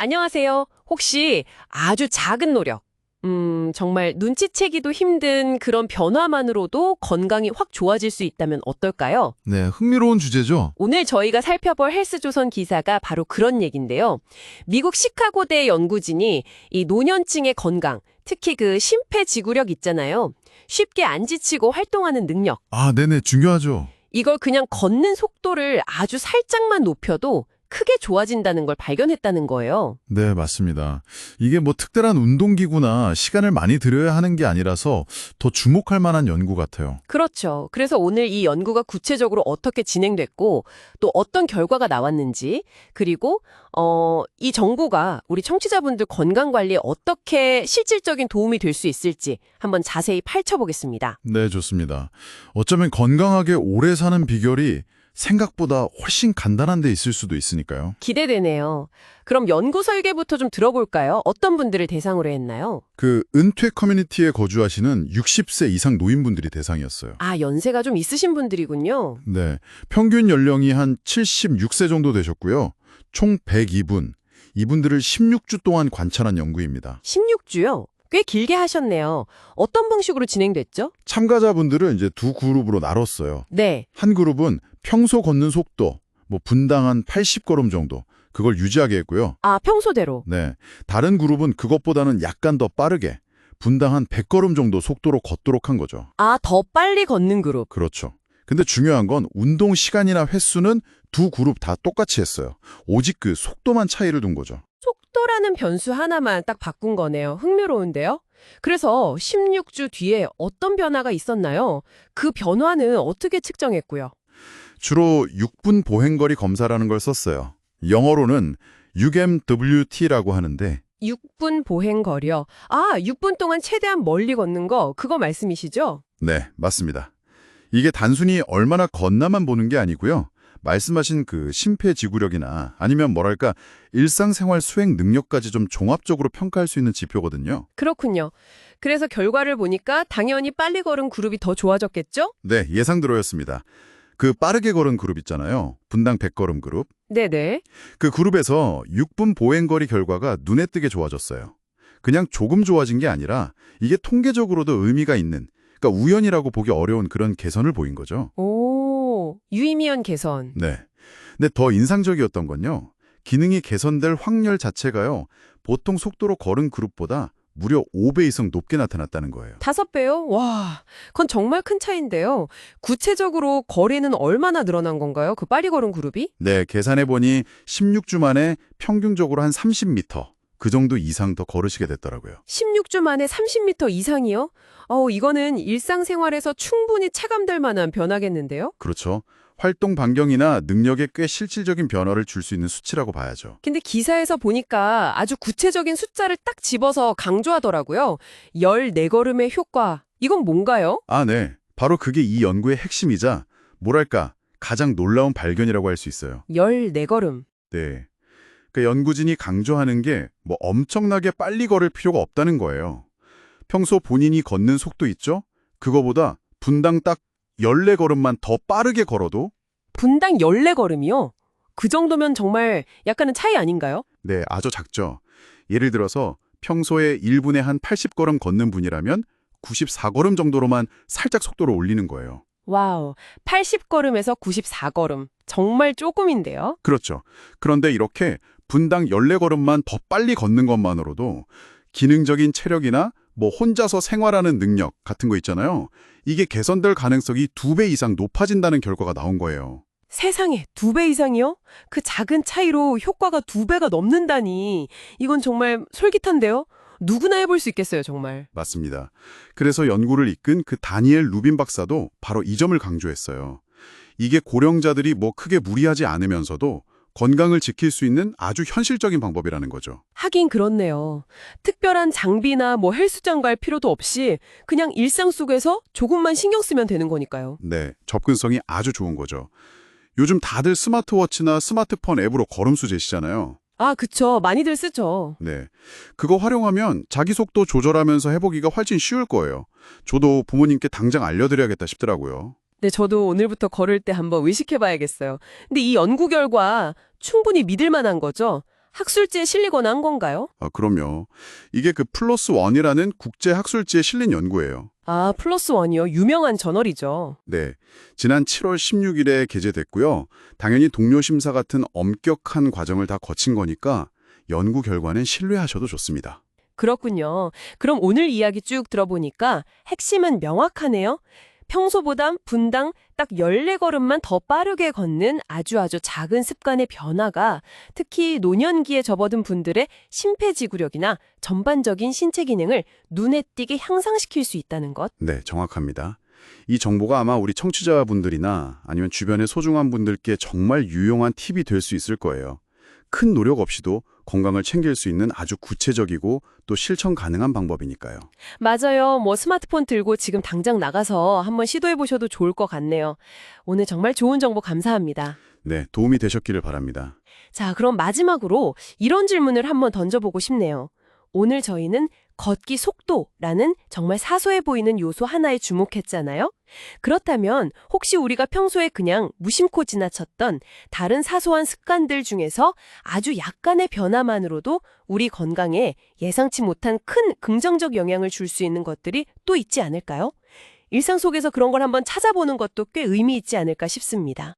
안녕하세요. 혹시 아주 작은 노력, 음, 정말 눈치채기도 힘든 그런 변화만으로도 건강이 확 좋아질 수 있다면 어떨까요? 네, 흥미로운 주제죠. 오늘 저희가 살펴볼 헬스조선 기사가 바로 그런 얘긴데요. 미국 시카고대 연구진이 이 노년층의 건강, 특히 그 심폐지구력 있잖아요. 쉽게 안 지치고 활동하는 능력. 아, 네네, 중요하죠. 이걸 그냥 걷는 속도를 아주 살짝만 높여도 크게 좋아진다는 걸 발견했다는 거예요. 네, 맞습니다. 이게 뭐 특별한 운동기구나 시간을 많이 들여야 하는 게 아니라서 더 주목할 만한 연구 같아요. 그렇죠. 그래서 오늘 이 연구가 구체적으로 어떻게 진행됐고 또 어떤 결과가 나왔는지 그리고 어, 이 정보가 우리 청취자분들 건강 관리에 어떻게 실질적인 도움이 될 수 있을지 한번 자세히 파헤쳐보겠습니다. 네, 좋습니다. 어쩌면 건강하게 오래 사는 비결이 생각보다 훨씬 간단한 데 있을 수도 있으니까요. 기대되네요. 그럼 연구 설계부터 좀 들어볼까요? 어떤 분들을 대상으로 했나요? 그 은퇴 커뮤니티에 거주하시는 60세 이상 노인분들이 대상이었어요. 아, 연세가 좀 있으신 분들이군요. 네, 평균 연령이 한 76세 정도 되셨고요. 총 102분. 이분들을 16주 동안 관찰한 연구입니다. 16주요? 꽤 길게 하셨네요. 어떤 방식으로 진행됐죠? 참가자분들을 이제 두 그룹으로 나눴어요. 네. 한 그룹은 평소 걷는 속도, 뭐 분당 한 80걸음 정도, 그걸 유지하게 했고요. 아, 평소대로. 네. 다른 그룹은 그것보다는 약간 더 빠르게, 분당 한 100걸음 정도 속도로 걷도록 한 거죠. 아, 더 빨리 걷는 그룹. 그렇죠. 근데 중요한 건 운동 시간이나 횟수는 두 그룹 다 똑같이 했어요. 오직 그 속도만 차이를 둔 거죠. 속도라는 변수 하나만 딱 바꾼 거네요. 흥미로운데요? 그래서 16주 뒤에 어떤 변화가 있었나요? 그 변화는 어떻게 측정했고요? 주로 6분 보행거리 검사라는 걸 썼어요. 영어로는 6MWT라고 하는데 6분 보행 거리요. 아, 6분 동안 최대한 멀리 걷는 거 그거 말씀이시죠? 네, 맞습니다. 이게 단순히 얼마나 걷나만 보는 게 아니고요. 말씀하신 그 심폐지구력이나 아니면 뭐랄까 일상생활 수행 능력까지 좀 종합적으로 평가할 수 있는 지표거든요. 그렇군요. 그래서 결과를 보니까 당연히 빨리 걸은 그룹이 더 좋아졌겠죠? 네, 예상대로였습니다. 그 빠르게 걸은 그룹 있잖아요. 분당 100걸음 그룹. 네네. 그 그룹에서 6분 보행거리 결과가 눈에 띄게 좋아졌어요. 그냥 조금 좋아진 게 아니라 이게 통계적으로도 의미가 있는, 그러니까 우연이라고 보기 어려운 그런 개선을 보인 거죠. 오, 유의미한 개선. 네. 근데 더 인상적이었던 건요. 기능이 개선될 확률 자체가요. 보통 속도로 걸은 그룹보다 무려 5배 이상 높게 나타났다는 거예요. 다섯 배요? 와, 그건 정말 큰 차이인데요. 구체적으로 거리는 얼마나 늘어난 건가요? 그 빨리 걸은 그룹이? 네, 계산해보니 16주 만에 평균적으로 한 30m, 그 정도 이상 더 걸으시게 됐더라고요. 16주 만에 30m 이상이요? 어, 이거는 일상생활에서 충분히 체감될 만한 변화겠는데요? 그렇죠. 활동 반경이나 능력에 꽤 실질적인 변화를 줄 수 있는 수치라고 봐야죠. 근데 기사에서 보니까 아주 구체적인 숫자를 딱 집어서 강조하더라고요. 14걸음의 효과. 이건 뭔가요? 아, 네. 바로 그게 이 연구의 핵심이자 뭐랄까 가장 놀라운 발견이라고 할 수 있어요. 14걸음. 네. 그 연구진이 강조하는 게 뭐 엄청나게 빨리 걸을 필요가 없다는 거예요. 평소 본인이 걷는 속도 있죠? 그거보다 분당 딱 14걸음만 더 빠르게 걸어도 분당 14걸음이요? 그 정도면 정말 약간은 차이 아닌가요? 네, 아주 작죠. 예를 들어서 평소에 1분에 한 80걸음 걷는 분이라면 94걸음 정도로만 살짝 속도를 올리는 거예요. 와우, 80걸음에서 94걸음. 정말 조금인데요? 그렇죠. 그런데 이렇게 분당 14걸음만 더 빨리 걷는 것만으로도 기능적인 체력이나 뭐 혼자서 생활하는 능력 같은 거 있잖아요. 이게 개선될 가능성이 두 배 이상 높아진다는 결과가 나온 거예요. 세상에, 두 배 이상이요? 그 작은 차이로 효과가 두 배가 넘는다니. 이건 정말 솔깃한데요? 누구나 해볼 수 있겠어요, 정말. 맞습니다. 그래서 연구를 이끈 그 다니엘 루빈 박사도 바로 이 점을 강조했어요. 이게 고령자들이 뭐 크게 무리하지 않으면서도 건강을 지킬 수 있는 아주 현실적인 방법이라는 거죠. 하긴 그렇네요. 특별한 장비나 뭐 헬스장 갈 필요도 없이 그냥 일상 속에서 조금만 신경 쓰면 되는 거니까요. 네, 접근성이 아주 좋은 거죠. 요즘 다들 스마트워치나 스마트폰 앱으로 걸음수 재시잖아요. 아, 그쵸. 많이들 쓰죠. 네. 그거 활용하면 자기 속도 조절하면서 해보기가 훨씬 쉬울 거예요. 저도 부모님께 당장 알려드려야겠다 싶더라고요. 네, 저도 오늘부터 걸을 때 한번 의식해봐야겠어요. 근데 이 연구 결과 충분히 믿을 만한 거죠? 학술지에 실리거나 한 건가요? 아, 그럼요. 이게 그 플러스 원이라는 국제 학술지에 실린 연구예요. 아, 플러스 원이요. 유명한 저널이죠. 네. 지난 7월 16일에 게재됐고요. 당연히 동료 심사 같은 엄격한 과정을 다 거친 거니까 연구 결과는 신뢰하셔도 좋습니다. 그렇군요. 그럼 오늘 이야기 쭉 들어보니까 핵심은 명확하네요. 평소보다 분당 딱 14걸음만 더 빠르게 걷는 아주 아주 작은 습관의 변화가 특히 노년기에 접어든 분들의 심폐지구력이나 전반적인 신체 기능을 눈에 띄게 향상시킬 수 있다는 것. 네, 정확합니다. 이 정보가 아마 우리 청취자분들이나 아니면 주변의 소중한 분들께 정말 유용한 팁이 될 수 있을 거예요. 큰 노력 없이도 건강을 챙길 수 있는 아주 구체적이고 또 실천 가능한 방법이니까요. 맞아요. 뭐 스마트폰 들고 지금 당장 나가서 한번 시도해 보셔도 좋을 것 같네요. 오늘 정말 좋은 정보 감사합니다. 네, 도움이 되셨기를 바랍니다. 자, 그럼 마지막으로 이런 질문을 한번 던져보고 싶네요. 오늘 저희는 걷기 속도라는 정말 사소해 보이는 요소 하나에 주목했잖아요? 그렇다면 혹시 우리가 평소에 그냥 무심코 지나쳤던 다른 사소한 습관들 중에서 아주 약간의 변화만으로도 우리 건강에 예상치 못한 큰 긍정적 영향을 줄 수 있는 것들이 또 있지 않을까요? 일상 속에서 그런 걸 한번 찾아보는 것도 꽤 의미 있지 않을까 싶습니다.